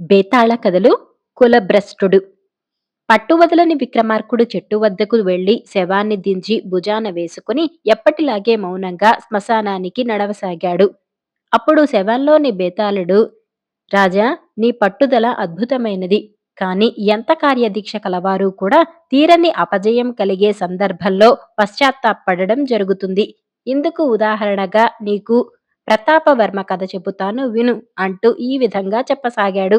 బేతాళ కథలు కులభ్రష్టుడు. పట్టువదలని విక్రమార్కుడు చెట్టు వద్దకు వెళ్ళి శవాన్ని దించి భుజాన వేసుకుని ఎప్పటిలాగే మౌనంగా శ్మశానానికి నడవసాగాడు. అప్పుడు శవంలోని బేతాళుడు రాజా నీ పట్టుదల అద్భుతమైనది. కాని ఎంత కార్యదీక్ష కలవారు కూడా తీరని అపజయం కలిగే సందర్భంలో పశ్చాత్తాపడడం జరుగుతుంది. ఇందుకు ఉదాహరణగా నీకు ప్రతాపవర్మ కథ చెబుతాను విను అంటూ ఈ విధంగా చెప్పసాగాడు.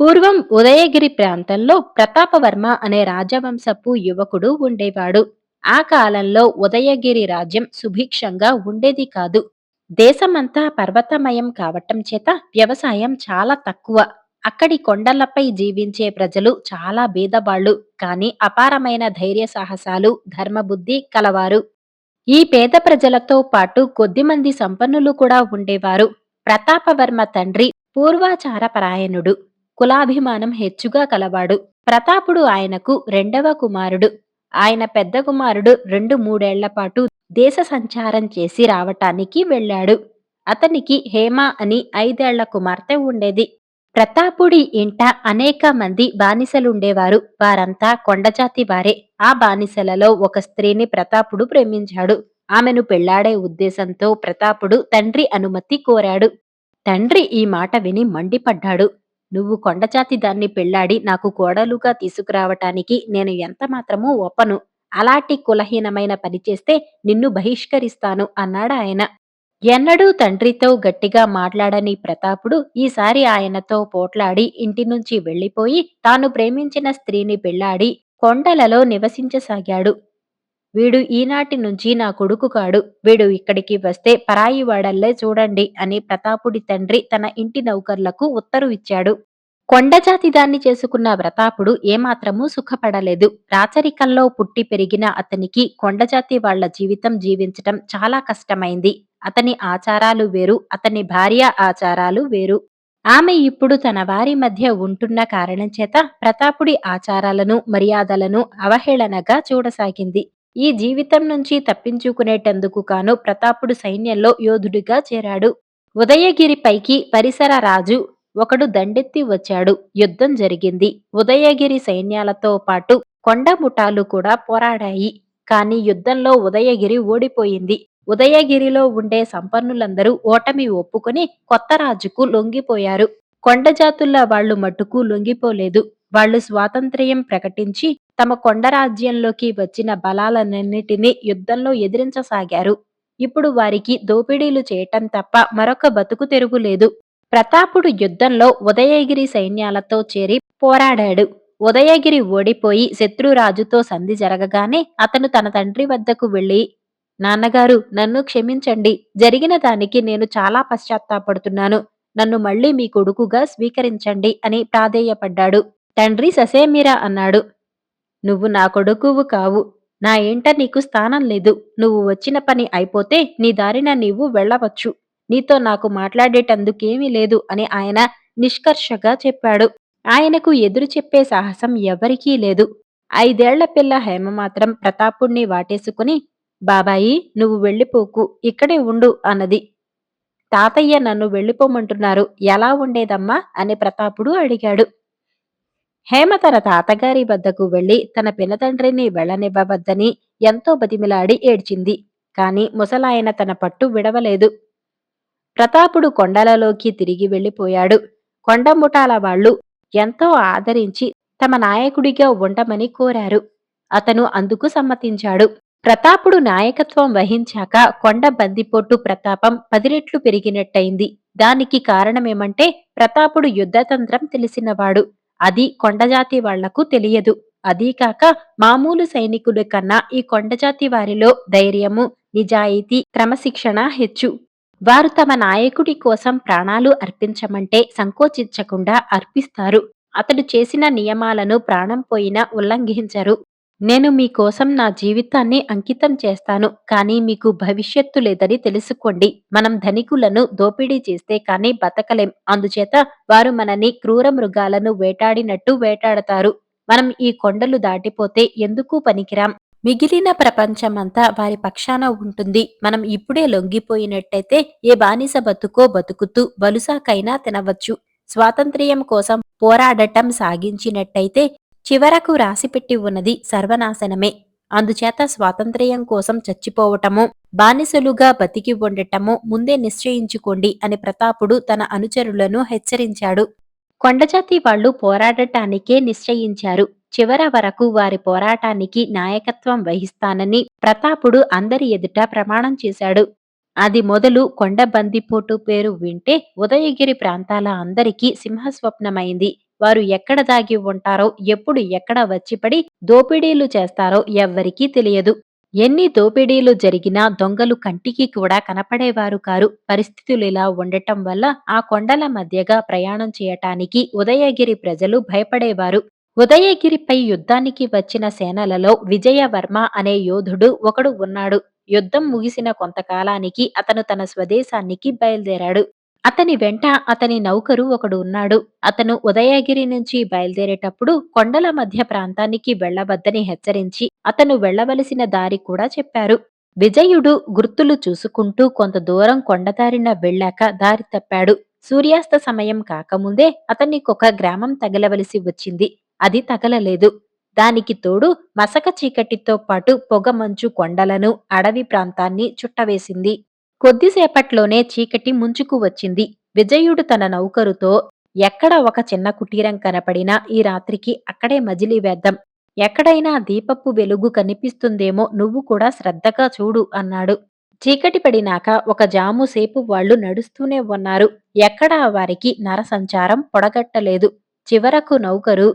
పూర్వం ఉదయగిరి ప్రాంతంలో ప్రతాపవర్మ అనే రాజవంశపు యువకుడు ఉండేవాడు. ఆ కాలంలో ఉదయగిరి రాజ్యం సుభిక్షంగా ఉండేది కాదు. దేశమంతా పర్వతమయం కావటం చేత వ్యవసాయం చాలా తక్కువ. అక్కడి కొండలపై జీవించే ప్రజలు చాలా బీదవాళ్ళు కానీ అపారమైన ధైర్య సాహసాలు ధర్మబుద్ధి కలవారు. ఈ పేద ప్రజలతో పాటు కొద్దిమంది సంపన్నులు కూడా ఉండేవారు. ప్రతాపవర్మ తండ్రి పూర్వాచారపరాయణుడు కులాభిమానం హెచ్చుగా కలవాడు. ప్రతాపుడు ఆయనకు రెండవ కుమారుడు. ఆయన పెద్ద కుమారుడు రెండు మూడేళ్ళ పాటు దేశ సంచారం చేసి రావటానికి వెళ్ళాడు. అతనికి హేమ అని ఐదేళ్ళ కుమార్తె ఉండేది. ప్రతాపుడి ఇంట అనేక మంది బానిసలుండేవారు. వారంతా కొండజాతి వారే. ఆ బానిసలలో ఒక స్త్రీని ప్రతాపుడు ప్రేమించాడు. ఆమెను పెళ్ళాడే ఉద్దేశంతో ప్రతాపుడు తండ్రి అనుమతి కోరాడు. తండ్రి ఈ మాట విని మండిపడ్డాడు. నువ్వు కొండజాతి దాన్ని పెళ్ళాడి నాకు కోడలుగా తీసుకురావటానికి నేను ఎంత మాత్రమూ ఒప్పను. అలాంటి కులహీనమైన పని చేస్తే నిన్ను బహిష్కరిస్తాను అన్నాడు ఆయన ఎన్నడూ తండ్రితో గట్టిగా మాట్లాడని ప్రతాపుడు ఈసారి ఆయనతో పోట్లాడి ఇంటి నుంచి వెళ్ళిపోయి తాను ప్రేమించిన స్త్రీని పెళ్ళాడి కొండలలో నివసించసాగాడు. వీడు ఈనాటి నుంచి నా కొడుకు కాడు. వీడు ఇక్కడికి వస్తే పరాయి వాడల్లే చూడండి అని ప్రతాపుడి తండ్రి తన ఇంటి నౌకర్లకు ఉత్తరు ఇచ్చాడు. కొండజాతి దాన్ని చేసుకున్న ప్రతాపుడు ఏమాత్రమూ సుఖపడలేదు. రాచరికంలో పుట్టి పెరిగిన అతనికి కొండజాతి వాళ్ళ జీవితం జీవించటం చాలా కష్టమైంది. అతని ఆచారాలు వేరు అతని భార్య ఆచారాలు వేరు. ఆమె ఇప్పుడు తన వారి మధ్య ఉంటున్న కారణం చేత ప్రతాపుడి ఆచారాలను మర్యాదలను అవహేళనగా చూడసాగింది. ఈ జీవితం నుంచి తప్పించుకునేటందుకు కాను ప్రతాపుడు సైన్యంలో యోధుడిగా చేరాడు. ఉదయగిరి పైకి పరిసర రాజు ఒకడు దండెత్తి వచ్చాడు. యుద్ధం జరిగింది. ఉదయగిరి సైన్యాలతో పాటు కొండ ముఠాలు కూడా పోరాడాయి. కాని యుద్ధంలో ఉదయగిరి ఓడిపోయింది. ఉదయగిరిలో ఉండే సంపన్నులందరూ ఓటమి ఒప్పుకొని కొత్త రాజుకు లొంగిపోయారు. కొండజాతుల వాళ్ళు మట్టుకు లొంగిపోలేదు. వాళ్ళు స్వాతంత్ర్యం ప్రకటించి తమ కొండ రాజ్యంలోకి వచ్చిన బలాలన్నిటినీ యుద్ధంలో ఎదిరించసాగారు. ఇప్పుడు వారికి దోపిడీలు చేయటం తప్ప మరొక బతుకు తెరుగులేదు ప్రతాపుడు యుద్ధంలో ఉదయగిరి సైన్యాలతో చేరి పోరాడాడు. ఉదయగిరి ఓడిపోయి శత్రురాజుతో సంధి జరగగానే అతను తన తండ్రి వద్దకు వెళ్ళి నాన్నగారు నన్ను క్షమించండి. జరిగిన దానికి నేను చాలా పశ్చాత్తాపడుతున్నాను. నన్ను మళ్ళీ మీ కొడుకుగా స్వీకరించండి అని ప్రాధేయపడ్డాడు. తండ్రి ససేమిరా అన్నాడు. నువ్వు నా కొడుకువు కావు. నా ఏంట నీకు స్థానం లేదు. నువ్వు వచ్చిన పని అయిపోతే నీ దారిన నీవు వెళ్ళవచ్చు. నీతో నాకు మాట్లాడేటందుకేమీ లేదు అని ఆయన నిష్కర్షగా చెప్పాడు. ఆయనకు ఎదురు చెప్పే సాహసం ఎవరికీ లేదు. ఐదేళ్ళ పిల్ల హేమ మాత్రం ప్రతాపుణ్ణి వాటేసుకుని బాబాయి నువ్వు వెళ్ళిపోకు ఇక్కడే ఉండు అన్నది. తాతయ్య నన్ను వెళ్ళిపోమంటున్నారు ఎలా ఉండేదమ్మా అని ప్రతాపుడు అడిగాడు. హేమ తన తాతగారి వద్దకు వెళ్ళి తన పినతండ్రిని వెళ్ళనివ్వవద్దని ఎంతో బతిమిలాడి ఏడ్చింది కాని ముసలాయన తన పట్టు విడవలేదు. ప్రతాపుడు కొండలలోకి తిరిగి వెళ్ళిపోయాడు కొండముఠాల వాళ్ళు ఎంతో ఆదరించి తమ నాయకుడిగా ఉండమని కోరారు. అతను అందుకు సమ్మతించాడు. ప్రతాపుడు నాయకత్వం వహించాక కొండ బందిపోటు ప్రతాపం పదిరెట్లు పెరిగినట్టయింది. దానికి కారణమేమంటే ప్రతాపుడు యుద్ధతంత్రం తెలిసినవాడు. అది కొండజాతి వాళ్ళకు తెలియదు. అదీకాక మామూలు సైనికులు కన్నా ఈ కొండజాతి వారిలో ధైర్యము నిజాయితీ క్రమశిక్షణ హెచ్చు. వారు తమ నాయకుడి కోసం ప్రాణాలు అర్పించమంటే సంకోచించకుండా అర్పిస్తారు. అతడు చేసిన నియమాలను ప్రాణం పోయినా ఉల్లంఘించరు. నేను మీకోసం నా జీవితాన్ని అంకితం చేస్తాను కానీ మీకు భవిష్యత్తు లేదని తెలుసుకోండి. మనం ధనికులను దోపిడీ చేస్తే కానీ బతకలేం. అందుచేత వారు మనని క్రూర మృగాలను వేటాడినట్టు వేటాడతారు. మనం ఈ కొండలు దాటిపోతే ఎందుకు పనికిరాం? మిగిలిన ప్రపంచమంతా వారి పక్షాన ఉంటుంది. మనం ఇప్పుడే లొంగిపోయినట్టయితే ఏ బానిస బతుకో బతుకుతూ బలుసాకైనా తినవచ్చు. స్వాతంత్ర్యం కోసం పోరాడటం సాగించినట్టయితే చివరకు రాసిపెట్టి ఉన్నది సర్వనాశనమే. అందుచేత స్వాతంత్ర్యం కోసం చచ్చిపోవటము బానిసలుగా బతికి ఉండటము ముందే నిశ్చయించుకోండి అని ప్రతాపుడు తన అనుచరులను హెచ్చరించాడు. కొండజాతి వాళ్ళు పోరాడటానికే నిశ్చయించారు. చివర వరకు వారి పోరాటానికి నాయకత్వం వహిస్తానని ప్రతాపుడు అందరి ఎదుట ప్రమాణం చేశాడు. అది మొదలు కొండ బందిపోటు పేరు వింటే ఉదయగిరి ప్రాంతాల అందరికీ సింహస్వప్నమైంది. వారు ఎక్కడ దాగి ఉంటారో ఎప్పుడు ఎక్కడ వచ్చిపడి దోపిడీలు చేస్తారో ఎవ్వరికీ తెలియదు. ఎన్ని దోపిడీలు జరిగినా దొంగలు కంటికి కూడా కనపడేవారు కారు. పరిస్థితులు ఇలా ఉండటం వల్ల ఆ కొండల మధ్యగా ప్రయాణం చేయటానికి ఉదయగిరి ప్రజలు భయపడేవారు. ఉదయగిరిపై యుద్ధానికి వచ్చిన సేనలలో విజయవర్మ అనే యోధుడు ఒకడు ఉన్నాడు. యుద్ధం ముగిసిన కొంతకాలానికి అతను తన స్వదేశానికి బయలుదేరాడు. అతని వెంట అతని నౌకరు ఒకడు ఉన్నాడు. అతను ఉదయగిరి నుంచి బయలుదేరేటప్పుడు కొండల మధ్య ప్రాంతానికి వెళ్ళవద్దని హెచ్చరించి అతను వెళ్ళవలసిన దారి కూడా చెప్పారు. విజయుడు గుర్తులు చూసుకుంటూ కొంత దూరం కొండదారిన వెళ్ళాక దారి తప్పాడు. సూర్యాస్త సమయం కాకముందే అతనికొక గ్రామం తగలవలసి వచ్చింది. అది తగలలేదు. దానికి తోడు మసక చీకటితో పాటు పొగమంచు కొండలను అడవి ప్రాంతాన్ని చుట్టవేసింది. కొద్దిసేపట్లోనే చీకటి ముంచుకు వచ్చింది. విజయుడు తన నౌకరుతో ఎక్కడ ఒక చిన్న కుటీరం కనపడినా ఈ రాత్రికి అక్కడే మజిలీ వేద్దాం. ఎక్కడైనా దీపపు వెలుగు కనిపిస్తుందేమో నువ్వు కూడా శ్రద్ధగా చూడు అన్నాడు. చీకటి పడినాక ఒక జాము సేపు వాళ్ళు నడుస్తూనే ఉన్నారు. ఎక్కడా వారికి నరసంచారం పొడగట్టలేదు. చివరకు నౌకరు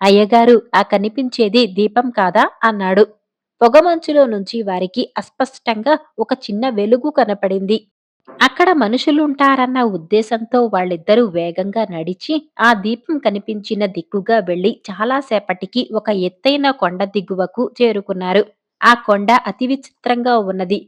అయ్యగారు ఆ కనిపించేది దీపం కాదా? అన్నాడు. పొగమంచులో నుంచి వారికి అస్పష్టంగా ఒక చిన్న వెలుగు కనపడింది. అక్కడ మనుషులుంటారన్న ఉద్దేశంతో వాళ్ళిద్దరూ వేగంగా నడిచి ఆ దీపం కనిపించిన దిక్కుగా వెళ్ళి చాలాసేపటికి ఒక ఎత్తైన కొండ దిగువకు చేరుకున్నారు. ఆ కొండ అతి విచిత్రంగా ఉన్నది.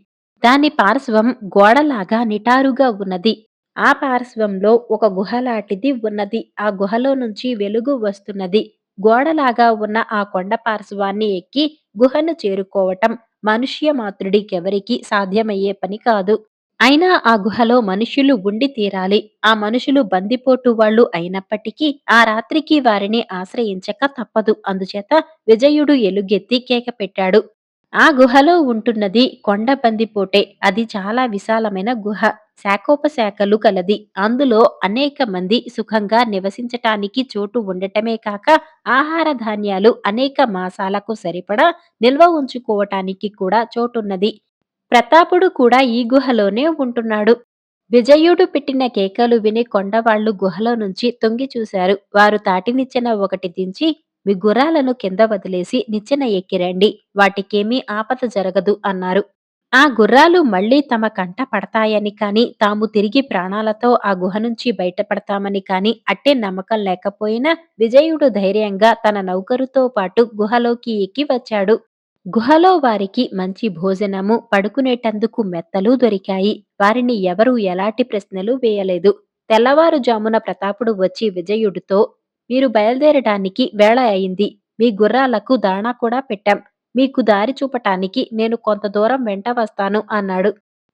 దాని పార్శ్వం గోడలాగా నిటారుగా ఉన్నది. ఆ పార్శ్వంలో ఒక గుహలాంటిది ఉన్నది. ఆ గుహలో నుంచి వెలుగు వస్తున్నది. గోడలాగా ఉన్న ఆ కొండ పార్శ్వాన్ని ఎక్కి గుహను చేరుకోవటం మనుష్య మాతృడికెవరికి సాధ్యమయ్యే పని కాదు. అయినా ఆ గుహలో మనుషులు ఉండి తీరాలి. ఆ మనుషులు బందిపోటు వాళ్ళు అయినప్పటికీ ఆ రాత్రికి వారిని ఆశ్రయించక తప్పదు. అందుచేత విజయుడు ఎలుగెత్తి కేక పెట్టాడు. ఆ గుహలో ఉంటున్నది కొండ బందిపోటే. అది చాలా విశాలమైన గుహ. శాఖోపశాఖలు కలది. అందులో అనేక మంది సుఖంగా నివసించటానికి చోటు ఉండటమే కాక ఆహార ధాన్యాలు అనేక మాసాలకు సరిపడా నిల్వ ఉంచుకోవటానికి కూడా చోటున్నది. ప్రతాపుడు కూడా ఈ గుహలోనే ఉంటున్నాడు. విజయుడు పెట్టిన కేకలు విని కొండవాళ్ళు గుహలో నుంచి తొంగి చూశారు. వారు తాటినిచ్చెన ఒకటి దించి మీ గుర్రాలను కింద వదిలేసి నిచ్చెన ఎక్కిరండి. వాటికేమీ ఆపద జరగదు అన్నారు. ఆ గుర్రాలు మళ్ళీ తమ కంట పడతాయని కాని తాము తిరిగి ప్రాణాలతో ఆ గుహ నుంచి బయటపడతామని కాని అట్టే నమ్మకం లేకపోయినా విజయుడు ధైర్యంగా తన నౌకరుతో పాటు గుహలోకి ఎక్కి వచ్చాడు. గుహలో వారికి మంచి భోజనము పడుకునేటందుకు మెత్తలు దొరికాయి. వారిని ఎవరూ ఎలాంటి ప్రశ్నలు వేయలేదు. తెల్లవారుజామున ప్రతాపుడు వచ్చి విజయుడితో మీరు బయలుదేరడానికి వేళ అయింది. మీ గుర్రాలకు దాణా కూడా పెట్టాం. మీకు దారి చూపటానికి నేను కొంత దూరం వెంట వస్తాను అన్నాడు.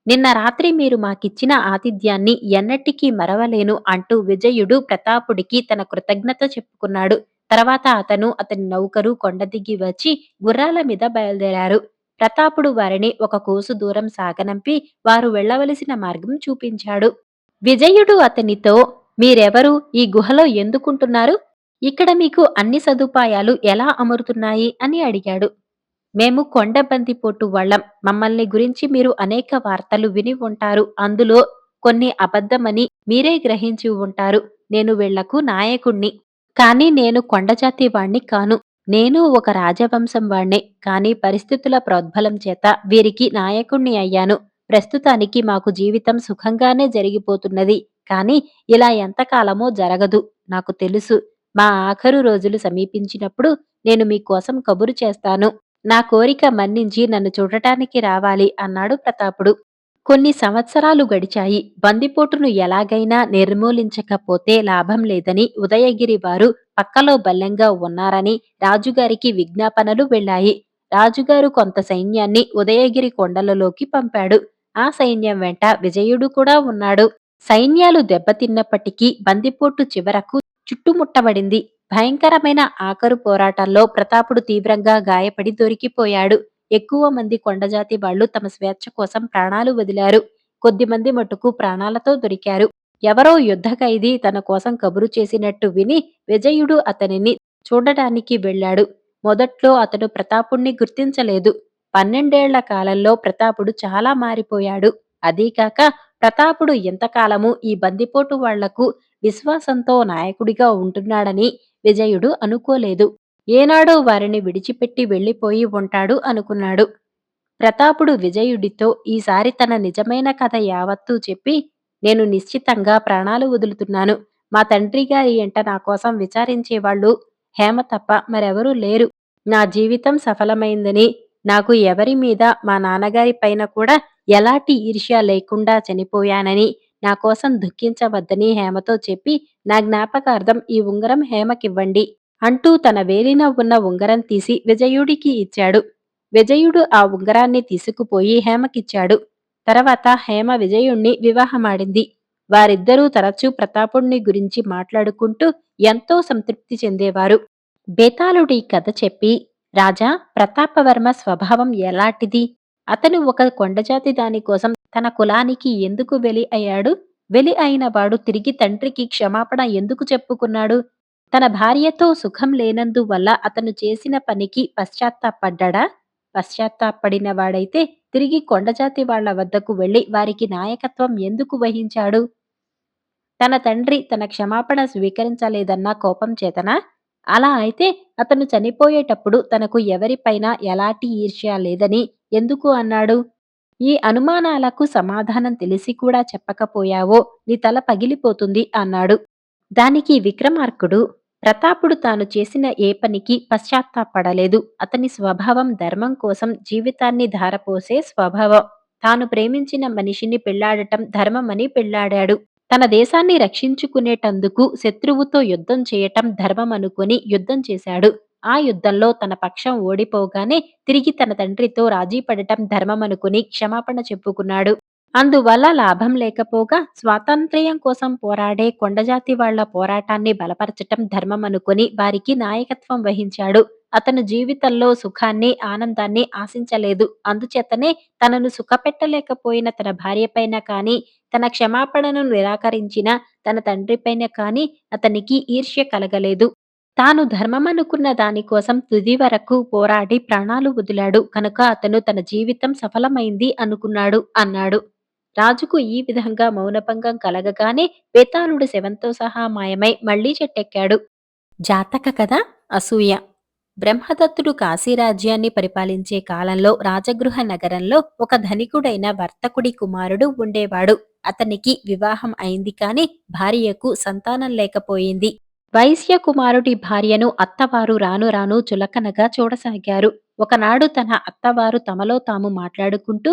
నిన్న రాత్రి మీరు మాకిచ్చిన ఆతిథ్యాన్ని ఎన్నటికీ మరవలేను అంటూ విజయుడు ప్రతాపుడికి తన కృతజ్ఞత చెప్పుకున్నాడు. తర్వాత అతను అతని నౌకరు కొండ దిగి వచ్చి గుర్రాల మీద బయలుదేరారు. ప్రతాపుడు వారిని ఒక కోసు దూరం సాగనంపి వారు వెళ్ళవలసిన మార్గం చూపించాడు. విజయుడు అతనితో మీరెవరు? ఈ గుహలో ఎందుకుంటున్నారు? ఇక్కడ మీకు అన్ని సదుపాయాలు ఎలా అమరుతున్నాయి? అని అడిగాడు. మేము కొండబందిపోటు వాళ్ళం. మమ్మల్ని గురించి మీరు అనేక వార్తలు విని ఉంటారు. అందులో కొన్ని అబద్ధమని మీరే గ్రహించి ఉంటారు. నేను వీళ్ళకు నాయకుణ్ణి. కానీ నేను కొండజాతి వాణ్ణి కాను. నేను ఒక రాజవంశం వాణ్ణే. కానీ పరిస్థితుల ప్రోద్బలం చేత వీరికి నాయకుణ్ణి అయ్యాను. ప్రస్తుతానికి మాకు జీవితం సుఖంగానే జరిగిపోతున్నది. కానీ ఇలా ఎంతకాలమో జరగదు. నాకు తెలుసు. మా ఆఖరు రోజులు సమీపించినప్పుడు నేను మీకోసం కబురు చేస్తాను. నా కోరిక మన్నించి నన్ను చూడటానికి రావాలి అన్నాడు ప్రతాపుడు. కొన్ని సంవత్సరాలు గడిచాయి. బందిపోటును ఎలాగైనా నిర్మూలించకపోతే లాభం లేదని ఉదయగిరి వారు పక్కలో బల్లంగా ఉన్నారని రాజుగారికి విజ్ఞాపనలు వెళ్ళాయి రాజుగారు కొంత సైన్యాన్ని ఉదయగిరి కొండలలోకి పంపాడు. ఆ సైన్యం వెంట విజయుడు కూడా ఉన్నాడు. సైన్యాలు దెబ్బతిన్నప్పటికీ బందిపోటు చివరకు చుట్టుముట్టబడింది. భయంకరమైన ఆఖరు పోరాటంలో ప్రతాపుడు తీవ్రంగా గాయపడి దొరికిపోయాడు. ఎక్కువ మంది కొండజాతి వాళ్ళు తమ స్వేచ్ఛ కోసం ప్రాణాలు వదిలారు. కొద్దిమంది మటుకు ప్రాణాలతో దొరికారు. ఎవరో యుద్ధ ఖైదీ తన కోసం కబురు చేసినట్టు విని విజయుడు అతనిని చూడటానికి వెళ్ళాడు. మొదట్లో అతడు ప్రతాపుణ్ణి గుర్తించలేదు. పన్నెండేళ్ళ కాలంలో ప్రతాపుడు చాలా మారిపోయాడు. అదీకాక ప్రతాపుడు ఎంతకాలము ఈ బందిపోటు వాళ్ళకు విశ్వాసంతో నాయకుడిగా ఉంటున్నాడని విజయుడు అనుకోలేదు. ఏనాడో వారిని విడిచిపెట్టి వెళ్ళిపోయి ఉంటాడు అనుకున్నాడు. ప్రతాపుడు విజయుడితో ఈసారి తన నిజమైన కథ యావత్తూ చెప్పి నేను నిశ్చితంగా ప్రాణాలు వదులుతున్నాను. మా తండ్రి గారి ఎంట నా కోసం విచారించేవాళ్ళు హేమ తప్ప మరెవరూ లేరు. నా జీవితం సఫలమైందని నాకు ఎవరి మీద మా నాన్నగారి పైన కూడా ఎలాంటి ఈర్ష్య లేకుండా చనిపోయానని నా కోసం దుఃఖించవద్దని హేమతో చెప్పి నా జ్ఞాపకార్థం ఈ ఉంగరం హేమకివ్వండి అంటూ తన వేలిన ఉన్న ఉంగరం తీసి విజయుడికి ఇచ్చాడు. విజయుడు ఆ ఉంగరాన్ని తీసుకుపోయి హేమకిచ్చాడు. తర్వాత హేమ విజయుణ్ణి వివాహమాడింది. వారిద్దరూ తరచూ ప్రతాపుణ్ణి గురించి మాట్లాడుకుంటూ ఎంతో సంతృప్తి చెందేవారు. బేతాళుడి కథ చెప్పి రాజా ప్రతాపవర్మ స్వభావం ఎలాంటిది? అతను ఒక కొండజాతి దాని కోసం తన కులానికి ఎందుకు వెలి అయ్యాడు? వెలి అయిన వాడు తిరిగి తండ్రికి క్షమాపణ ఎందుకు చెప్పుకున్నాడు? తన భార్యతో సుఖం లేనందువల్ల అతను చేసిన పనికి పశ్చాత్తాపడ్డా పశ్చాత్తాపడిన వాడైతే తిరిగి కొండజాతి వాళ్ళ వద్దకు వెళ్ళి వారికి నాయకత్వం ఎందుకు వహించాడు? తన తండ్రి తన క్షమాపణ స్వీకరించలేదన్న కోపం చేతనా? అలా అయితే అతను చనిపోయేటప్పుడు తనకు ఎవరిపైనా ఎలాంటి ఈర్ష్య లేదని ఎందుకు అన్నాడు? ఈ అనుమానాలకు సమాధానం తెలిసి కూడా చెప్పకపోయావో నీ తల పగిలిపోతుంది అన్నాడు. దానికి విక్రమార్కుడు ప్రతాపుడు తాను చేసిన ఏ పనికి పశ్చాత్తాపడలేదు. అతని స్వభావం ధర్మం కోసం జీవితాన్ని ధారపోసే స్వభావం. తాను ప్రేమించిన మనిషిని పెళ్ళాడటం ధర్మమని పెళ్ళాడాడు. తన దేశాన్ని రక్షించుకునేటందుకు శత్రువుతో యుద్ధం చేయటం ధర్మం అనుకుని యుద్ధం చేశాడు. ఆ యుద్ధంలో తన పక్షం ఓడిపోగానే తిరిగి తన తండ్రితో రాజీ పడటం ధర్మమనుకుని క్షమాపణ చెప్పుకున్నాడు. అందువల్ల లాభం లేకపోగా స్వాతంత్ర్యం కోసం పోరాడే కొండజాతి వాళ్ళ పోరాటాన్ని బలపరచటం ధర్మం అనుకుని వారికి నాయకత్వం వహించాడు. అతను జీవితంలో సుఖాన్ని ఆనందాన్ని ఆశించలేదు. అందుచేతనే తనను సుఖపెట్టలేకపోయిన తన భార్యపైన కాని తన క్షమాపణను నిరాకరించిన తన తండ్రిపైన కాని అతనికి ఈర్ష్య కలగలేదు. తాను ధర్మమనుకున్న దానికోసం తుది వరకు పోరాడి ప్రాణాలు వదిలాడు. కనుక అతను తన జీవితం సఫలమైంది అనుకున్నాడు అన్నాడు. రాజుకు ఈ విధంగా మౌనభంగం కలగగానే బేతాళుడు శవంతో సహా మాయమై మళ్ళీ చెట్టెక్కాడు. జాతక కథ అసూయ. బ్రహ్మదత్తుడు కాశీరాజ్యాన్ని పరిపాలించే కాలంలో రాజగృహ నగరంలో ఒక ధనికుడైన వర్తకుడి కుమారుడు ఉండేవాడు. అతనికి వివాహం అయింది కాని భార్యకు సంతానం లేకపోయింది. వైశ్య కుమారుడి భార్యను అత్తవారు రాను రాను చులకనగా చూడసాగారు. ఒకనాడు తన అత్తవారు తమలో తాము మాట్లాడుకుంటూ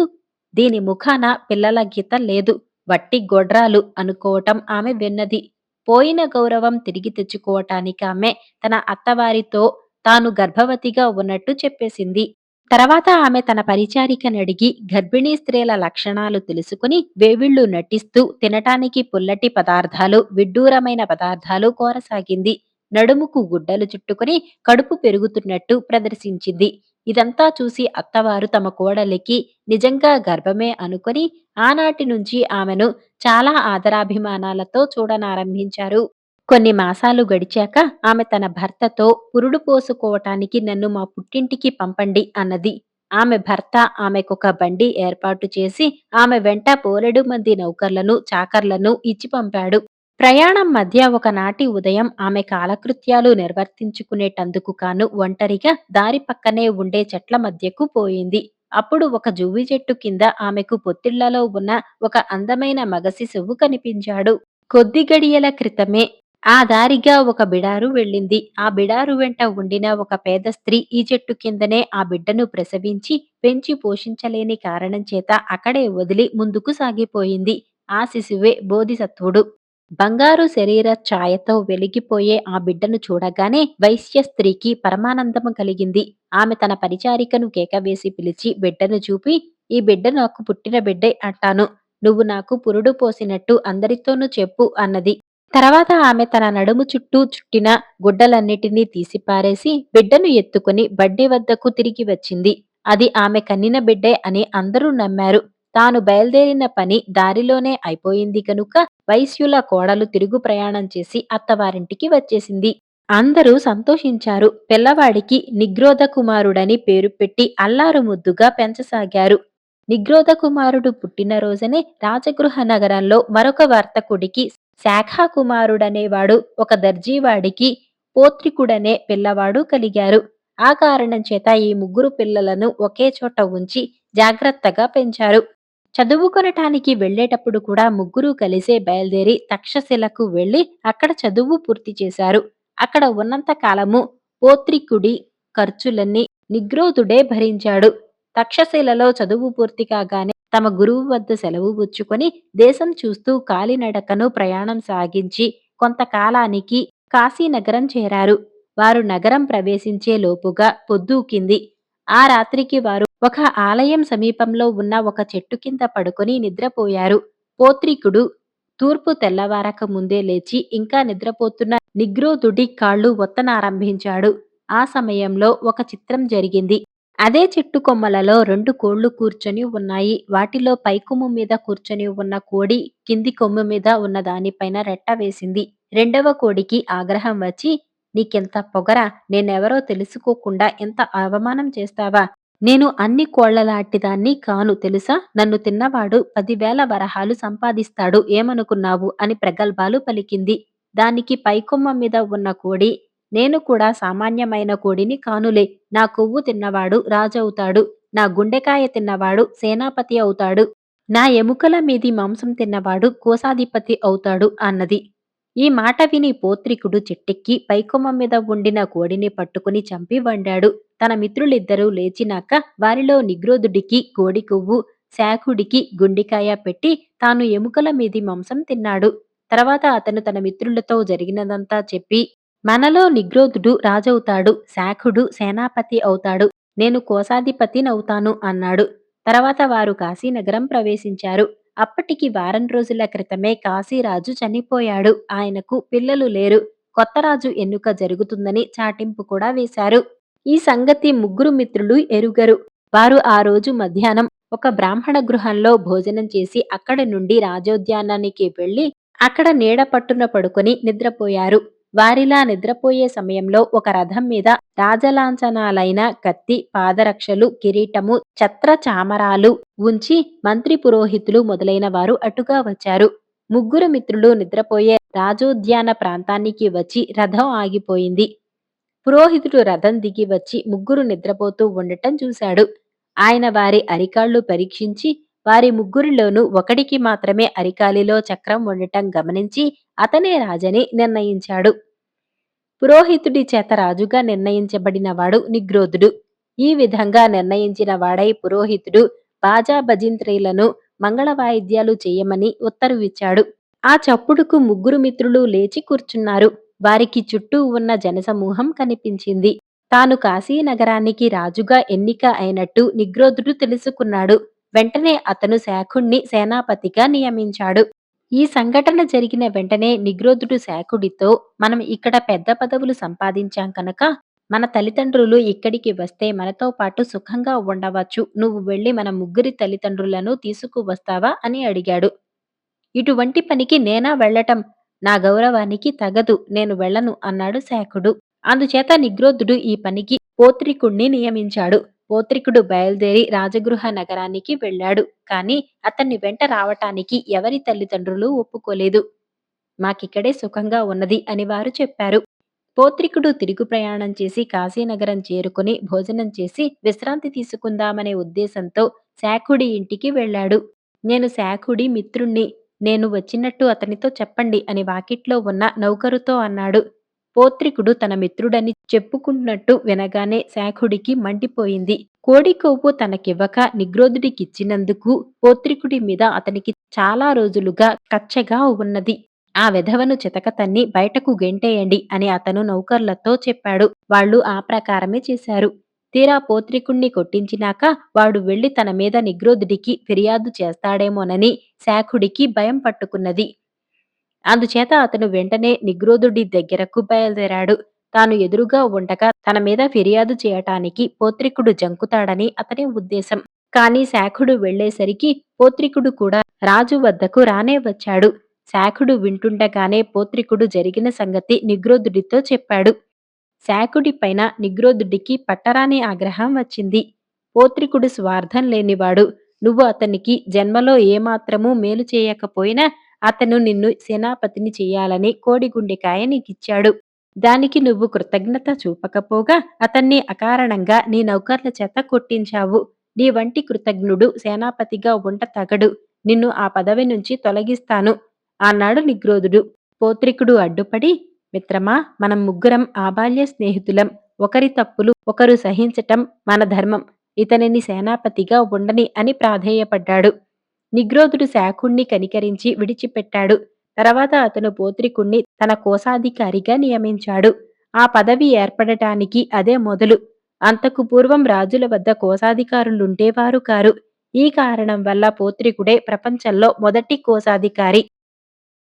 దీని ముఖాన పిల్లల గీత లేదు వట్టి గొడ్రాలు అనుకోవటం ఆమె విన్నది. పోయిన గౌరవం తిరిగి తెచ్చుకోవటానికి ఆమె తన అత్తవారితో తాను గర్భవతిగా ఉన్నట్టు చెప్పేసింది. తర్వాత ఆమె తన పరిచారికనడిగి గర్భిణీ స్త్రీల లక్షణాలు తెలుసుకుని వేవిళ్ళు నటిస్తూ తినటానికి పుల్లటి పదార్థాలు విడ్డూరమైన పదార్థాలు కోరసాగింది. నడుముకు గుడ్డలు చుట్టుకుని కడుపు పెరుగుతున్నట్టు ప్రదర్శించింది. ఇదంతా చూసి అత్తవారు తమ కోడలికి నిజంగా గర్భమే అనుకుని ఆనాటి నుంచి ఆమెను చాలా ఆదరాభిమానాలతో చూడనారంభించారు. కొన్ని మాసాలు గడిచాక ఆమె తన భర్తతో పురుడు పోసుకోవటానికి నన్ను మా పుట్టింటికి పంపండి అన్నది. ఆమె భర్త ఆమెకొక బండి ఏర్పాటు చేసి ఆమె వెంట పోలెడు మంది నౌకర్లను చాకర్లను ఇచ్చి పంపాడు. ప్రయాణం మధ్య ఒకనాటి ఉదయం ఆమె కాలకృత్యాలు నిర్వర్తించుకునేటందుకు కాను ఒంటరిగా దారి పక్కనే ఉండే చెట్ల మధ్యకు పోయింది. అప్పుడు ఒక జువ్వి చెట్టు కింద ఆమెకు పొత్తిళ్ళలో ఉన్న ఒక అందమైన మగ శిశువు కనిపించాడు. కొద్ది గడియల క్రితమే ఆ దారిగా ఒక బిడారు వెళ్ళింది. ఆ బిడారు వెంట ఉండిన ఒక పేద స్త్రీ ఈ చెట్టు కిందనే ఆ బిడ్డను ప్రసవించి పెంచి పోషించలేని కారణం చేత అక్కడే వదిలి ముందుకు సాగిపోయింది. ఆ శిశువే బోధిసత్వుడు. బంగారు శరీర ఛాయతో వెలిగిపోయే ఆ బిడ్డను చూడగానే వైశ్య స్త్రీకి పరమానందము కలిగింది. ఆమె తన పరిచారికను కేకవేసి పిలిచి బిడ్డను చూపి ఈ బిడ్డ నాకు పుట్టిన బిడ్డే అంటాను. నువ్వు నాకు పురుడు పోసినట్టు అందరితోనూ చెప్పు అన్నది. తర్వాత ఆమె తన నడుము చుట్టూ చుట్టిన గుడ్డలన్నిటినీ తీసిపారేసి బిడ్డను ఎత్తుకుని బడ్డీ వద్దకు తిరిగి వచ్చింది. అది ఆమె కన్నిన బిడ్డే అని అందరూ నమ్మారు. తాను బయలుదేరిన పని దారిలోనే అయిపోయింది కనుక వైశ్యుల కోడలు తిరుగు ప్రయాణం చేసి అత్తవారింటికి వచ్చేసింది. అందరూ సంతోషించారు. పిల్లవాడికి నిగ్రోధ కుమారుడని పేరు పెట్టి అల్లారు ముద్దుగా పెంచసాగారు. నిగ్రోధ కుమారుడు పుట్టినరోజనే రాజగృహ నగరంలో మరొక వర్తకుడికి శాఖా కుమారుడనేవాడు ఒక దర్జీవాడికి పోత్రికుడనే పిల్లవాడు కలిగారు. ఆ కారణం చేత ఈ ముగ్గురు పిల్లలను ఒకే చోట ఉంచి జాగ్రత్తగా పెంచారు. చదువుకొనటానికి వెళ్ళేటప్పుడు కూడా ముగ్గురు కలిసే బయలుదేరి తక్షశిలకు వెళ్ళి అక్కడ చదువు పూర్తి చేశారు. అక్కడ ఉన్నంత కాలము పోత్రికుడి ఖర్చులన్నీ నిగ్రోధుడే భరించాడు. తక్షశిలలో చదువు పూర్తి కాగానే తమ గురువు వద్ద సెలవు పుచ్చుకొని దేశం చూస్తూ కాలినడకను ప్రయాణం సాగించి కొంతకాలానికి కాశీనగరం చేరారు. వారు నగరం ప్రవేశించే లోపుగా పొద్దూకింది. ఆ రాత్రికి వారు ఒక ఆలయం సమీపంలో ఉన్న ఒక చెట్టు కింద పడుకొని నిద్రపోయారు. పోత్రికుడు తూర్పు తెల్లవారక ముందే లేచి ఇంకా నిద్రపోతున్న నిగ్రోధుడి కాళ్ళు ఒత్తనారంభించాడు. ఆ సమయంలో ఒక చిత్రం జరిగింది. అదే చెట్టు కొమ్మలలో రెండు కోళ్ళు కూర్చొని ఉన్నాయి. వాటిలో పైకొమ్ము మీద కూర్చొని ఉన్న కోడి కింది కొమ్ము మీద ఉన్న దానిపైన రెట్ట వేసింది. రెండవ కోడికి ఆగ్రహం వచ్చి నీకెంత పొగరా? నేనెవరో తెలుసుకోకుండా ఎంత అవమానం చేస్తావా? నేను అన్ని కోళ్ళలాంటిదాన్ని కాను తెలుసా? నన్ను తిన్నవాడు పదివేల వరహాలు సంపాదిస్తాడు. ఏమనుకున్నావు? అని ప్రగల్భాలు పలికింది. దానికి పైకొమ్మ మీద ఉన్న కోడి నేను కూడా సామాన్యమైన కోడిని కానులే. నా కొవ్వు తిన్నవాడు రాజవుతాడు. నా గుండెకాయ తిన్నవాడు సేనాపతి అవుతాడు. నా ఎముకల మీది మాంసం తిన్నవాడు కోశాధిపతి అవుతాడు అన్నది. ఈ మాట విని పోత్రికుడు చెట్టెక్కి పైకొమ్మ మీద ఉండిన కోడిని పట్టుకుని చంపి వండాడు. తన మిత్రులిద్దరూ లేచినాక వారిలో నిగ్రోధుడికి కోడి కొవ్వు శాఖుడికి గుండికాయ పెట్టి తాను ఎముకల మీది మాంసం తిన్నాడు. తర్వాత అతను తన మిత్రులతో జరిగినదంతా చెప్పి మనలో నిగ్రోధుడు రాజవుతాడు శాఖుడు సేనాపతి అవుతాడు నేను కోశాధిపతినవుతాను అన్నాడు. తర్వాత వారు కాశీనగరం ప్రవేశించారు. అప్పటికి వారం రోజుల క్రితమే కాశీరాజు చనిపోయాడు. ఆయనకు పిల్లలు లేరు. కొత్త రాజు ఎన్నుక జరుగుతుందని చాటింపు కూడా వేశారు. ఈ సంగతి ముగ్గురు మిత్రులు ఎరుగరు. వారు ఆ రోజు మధ్యాహ్నం ఒక బ్రాహ్మణ గృహంలో భోజనం చేసి అక్కడి నుండి రాజోద్యానానికి వెళ్ళి అక్కడ నీడ పట్టున పడుకొని నిద్రపోయారు. వారిలా నిద్రపోయే సమయంలో ఒక రథం మీద రాజలాంఛనాలైన కత్తి పాదరక్షలు కిరీటము ఛత్ర చామరాలు ఉంచి మంత్రి పురోహితులు మొదలైన వారు అటుగా వచ్చారు. ముగ్గురు మిత్రులు నిద్రపోయే రాజోద్యాన ప్రాంతానికి వచ్చి రథం ఆగిపోయింది. పురోహితుడు రథం దిగి వచ్చి ముగ్గురు నిద్రపోతూ ఉండటం చూశాడు. ఆయన వారి అరికాళ్ళు పరీక్షించి వారి ముగ్గురిలోనూ ఒకడికి మాత్రమే అరికాలిలో చక్రం ఉండటం గమనించి అతనే రాజని నిర్ణయించాడు. పురోహితుడి చేత రాజుగా నిర్ణయించబడినవాడు నిగ్రోధుడు. ఈ విధంగా నిర్ణయించిన వాడై పురోహితుడు బాజా భజింత్రీలను మంగళ వాయిద్యాలు చేయమని ఉత్తర్విచ్చాడు. ఆ చప్పుడుకు ముగ్గురు మిత్రులు లేచి కూర్చున్నారు. వారికి చుట్టూ ఉన్న జనసమూహం కనిపించింది. తాను కాశీ నగరానికి రాజుగా ఎన్నిక అయినట్టు నిగ్రోధుడు తెలుసుకున్నాడు. వెంటనే అతను శాఖుణ్ణి సేనాపతిగా నియమించాడు. ఈ సంఘటన జరిగిన వెంటనే నిగ్రోధుడు శాఖుడితో మనం ఇక్కడ పెద్ద పదవులు సంపాదించాం కనుక మన తల్లిదండ్రులు ఇక్కడికి వస్తే మనతో పాటు సుఖంగా ఉండవచ్చు. నువ్వు వెళ్ళి మన ముగ్గురి తల్లిదండ్రులను తీసుకువస్తావా? అని అడిగాడు. ఇటువంటి పనికి నేనా వెళ్ళటం? నా గౌరవానికి తగదు. నేను వెళ్ళను అన్నాడు శాఖుడు అందుచేత నిగ్రోధుడు ఈ పనికి పోత్రికుణ్ణి నియమించాడు. పోత్రికుడు బయలుదేరి రాజగృహ నగరానికి వెళ్ళాడు. కాని అతన్ని వెంట రావటానికి ఎవరి తల్లిదండ్రులు ఒప్పుకోలేదు. మాకిక్కడే సుఖంగా ఉన్నది అని వారు చెప్పారు. పోత్రికుడు తిరుగు ప్రయాణం చేసి కాశీనగరం చేరుకుని భోజనం చేసి విశ్రాంతి తీసుకుందామనే ఉద్దేశంతో శాఖుడి ఇంటికి వెళ్ళాడు. నేను శాఖుడి మిత్రుణ్ణి. నేను వచ్చినట్టు అతనితో చెప్పండి అని వాకిట్లో ఉన్న నౌకరుతో అన్నాడు. పోత్రికుడు తన మిత్రుడని చెప్పుకున్నట్టు వినగానే శాఖుడికి మండిపోయింది. కోడి కొవ్వు తనకివ్వక నిగ్రోధుడికిచ్చినందుకు పోత్రికుడి మీద అతనికి చాలా రోజులుగా కచ్చగా ఉన్నది. ఆ వెధవను చితకతన్ని బయటకు గెంటేయండి అని అతను నౌకర్లతో చెప్పాడు. వాళ్ళు ఆ ప్రకారమే చేశారు. తీరా పోత్రికుణ్ణి కొట్టించినాక వాడు వెళ్ళి తన మీద నిగ్రోధుడికి ఫిర్యాదు చేస్తాడేమోనని శాఖుడికి భయం పట్టుకున్నది. అందుచేత అతను వెంటనే నిగ్రోధుడి దగ్గరకు బయలుదేరాడు. తాను ఎదురుగా ఉండగా తన మీద ఫిర్యాదు చేయటానికి పోత్రికుడు జంకుతాడని అతని ఉద్దేశం. కాని శాఖుడు వెళ్ళేసరికి పోత్రికుడు కూడా రాజు వద్దకు రానే వచ్చాడు. శాఖుడు వింటుండగానే పోత్రికుడు జరిగిన సంగతి నిగ్రోధుడితో చెప్పాడు. శాకుడి పైన నిగ్రోధుడికి పట్టరాని ఆగ్రహం వచ్చింది. పోత్రికుడు స్వార్థం లేనివాడు. నువ్వు అతనికి జన్మలో ఏమాత్రమూ మేలు చేయకపోయినా అతను నిన్ను సేనాపతిని చేయాలని కోడిగుండెకాయ నీకిచ్చాడు. దానికి నువ్వు కృతజ్ఞత చూపకపోగా అతన్ని అకారణంగా నీ నౌకర్ల చేత కొట్టించావు. నీ వంటి కృతజ్ఞుడు సేనాపతిగా ఉంట తగడు. నిన్ను ఆ పదవి నుంచి తొలగిస్తాను. అన్నాడు నిగ్రోధుడు పోత్రికుడు అడ్డుపడి మిత్రమా మనం ముగ్గురం ఆబాల్య స్నేహితులం. ఒకరి తప్పులు ఒకరు సహించటం మన ధర్మం. ఇతనిని సేనాపతిగా ఉండని అని ప్రాధేయపడ్డాడు. నిగ్రోధుడు శాఖుణ్ణి కనికరించి విడిచిపెట్టాడు. తర్వాత అతను పోత్రికుణ్ణి తన కోశాధికారిగా నియమించాడు. ఆ పదవి ఏర్పడటానికి అదే మొదలు. అంతకు పూర్వం రాజుల వద్ద కోశాధికారులుండేవారు కారు. ఈ కారణం వల్ల పోత్రికుడే ప్రపంచంలో మొదటి కోశాధికారి